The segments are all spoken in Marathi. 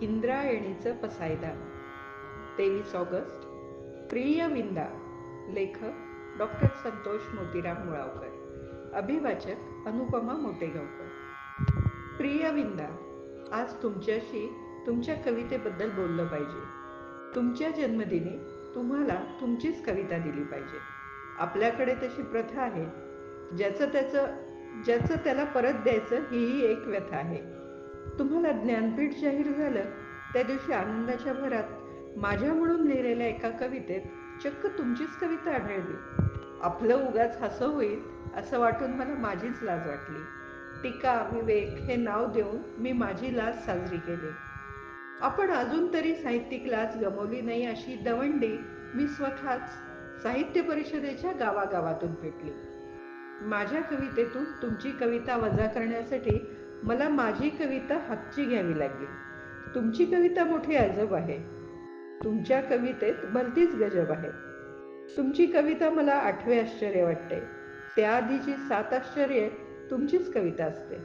इंद्रायणीचं पसायदान तेवीस ऑगस्ट प्रिय विंदा लेखक डॉक्टर संतोष मोतीराम मुळावकर. अभिवाचक अनुपमा मोटेगावकर. प्रिय विंदा आज तुमच्याशी तुमच्या कवितेबद्दल बोललं पाहिजे. तुमच्या जन्मदिनी तुम्हाला तुमचीच कविता दिली पाहिजे. आपल्याकडे तशी प्रथा आहे. ज्याचं त्याचं ज्याचं त्याला परत द्यायचं हीही एक व्यथा आहे. तुम्हाला ज्ञानपीठ जाहीर झालं त्या दिवशी आनंदाच्या भरात माझ्या म्हणून लिहिलेल्या एका कवितेत चक्क तुमचीच कविता आढळली. आपलं उगाच हसं होईल असं वाटून मला माझीच लाज वाटली. टीका विवेक हे नाव देऊन मी माझी लाज साजरी केली. आपण अजून तरी साहित्यिक लाज गमवली नाही अशी दवंडी मी स्वतःच साहित्य परिषदेच्या गावागावातून पेटली. माझ्या कवितेतून तुमची कविता वजा करण्यासाठी मला माझी कविता हातची घ्यावी लागली. तुमची कविता मोठी अजब आहे. तुमच्या कवितेत भलतीच गजब आहे. तुमची कविता मला आठवे आश्चर्य वाटते. त्याआधीची सात आश्चर्ये तुमचीच कविता असते.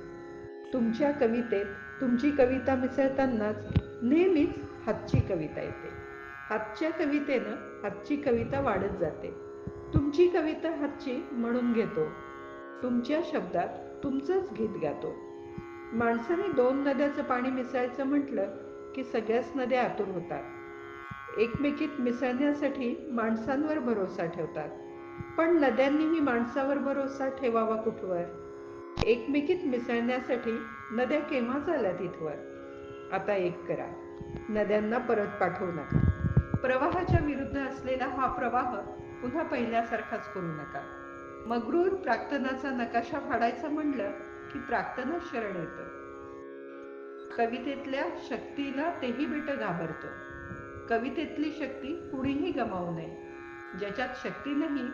तुमच्या कवितेत तुमची कविता मिसळतानाच नेहमीच हातची कविता येते. हातच्या कवितेनं हातची कविता वाढत जाते. तुमची कविता हातची म्हणून घेतो. तुमच्या शब्दात तुमचंच गीत गातो. माणसाने दोन नद्याचं पाणी मिसळायचं म्हटलं की सगळ्याच नद्या आतुर होतात. एकमेकीत मिसळण्यासाठी माणसांवर भरोसा ठेवतात. पण नद्यांनीही माणसावर भरोसा ठेवावा कुठवर? एकमेकीत मिसळण्यासाठी नद्या केव्हा झाल्या तिथवर? आता एक करा. नद्यांना परत पाठवू नका. प्रवाहाच्या विरुद्ध असलेला हा प्रवाह पुन्हा पहिल्यासारखाच करू नका. मगरूर प्राक्तनाचा नकाशा फाडायचा म्हणलं की प्रार्थना शरण येतं. कवितेतल्या शक्तीला तेही बेट घाबरतं. कवितेतली शक्ती कुणीही गमावू नये. ज्याच्यात शक्ती नाही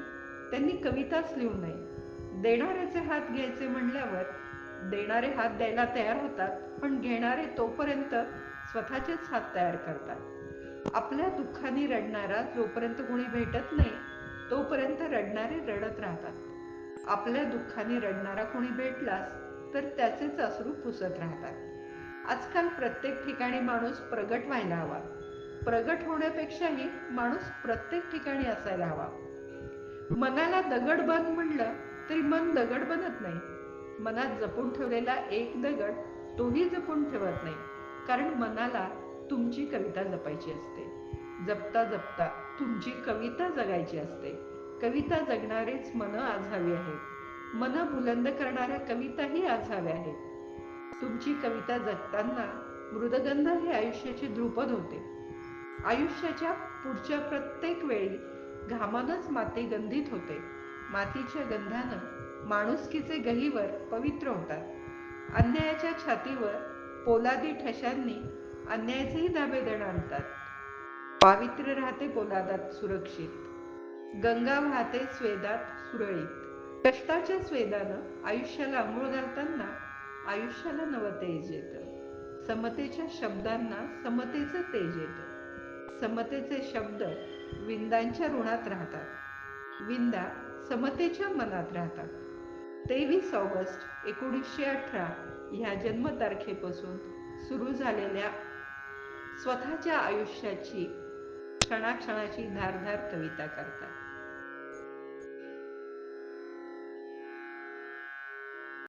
त्यांनी कविताच लिहू नये. देणाऱ्याचे हात घ्यायचे म्हणल्यावर देणारे हात द्यायला तयार होतात पण घेणारे तोपर्यंत स्वतःचेच हात तयार करतात. आपल्या दुःखाने रडणारा जोपर्यंत कोणी भेटत नाही तोपर्यंत रडणारे रडत राहतात. आपल्या दुःखाने रडणारा कोणी भेटलास तर त्याचेच अश्रू पुसत राहतात. आजकाल प्रत्येक ठिकाणी माणूस प्रगट व्हायला हवा. प्रगट होण्यापेक्षाही माणूस प्रत्येक ठिकाणी असायला हवा. मनाला दगड बन म्हणलं तरी मन दगड बनत नाही. मनात जपून ठेवलेला एक दगड तोही जपून ठेवत नाही. कारण मनाला तुमची कविता जपायची असते. जपता जपता तुमची कविता जगायची असते. कविता जगणारेच मन आज हवी आहेत. मन बुलंद करणाऱ्या कविताही आज हव्या आहेत. तुमची कविता जगताना मृदगंध हे आयुष्याचे ध्रुपद होते. आयुष्याच्या पुढच्या प्रत्येक वेळी घामानच माती गंधित होते. मातीच्या गंधानं माणुसकीचे गहीवर पवित्र होतात. अन्यायाच्या छातीवर पोलादी ठशांनी अन्यायाचेही धाबे देणं आणतात पावित्र्य राहते पोलादात सुरक्षित. गंगा वाहते स्वेदात सुरळीत. कष्टाच्या स्वेदानं आयुष्याला आंघोळ घालताना आयुष्याला नवं तेज येतं. समतेच्या शब्दांना समतेचं तेज येतं. समतेचे शब्द विंदांच्या ऋणात राहतात. विंदा समतेच्या मनात राहतात. तेवीस ऑगस्ट एकोणीसशे अठरा ह्या जन्मतारखेपासून सुरू झालेल्या स्वतःच्या आयुष्याची क्षणाक्षणाची धारधार कविता करतात.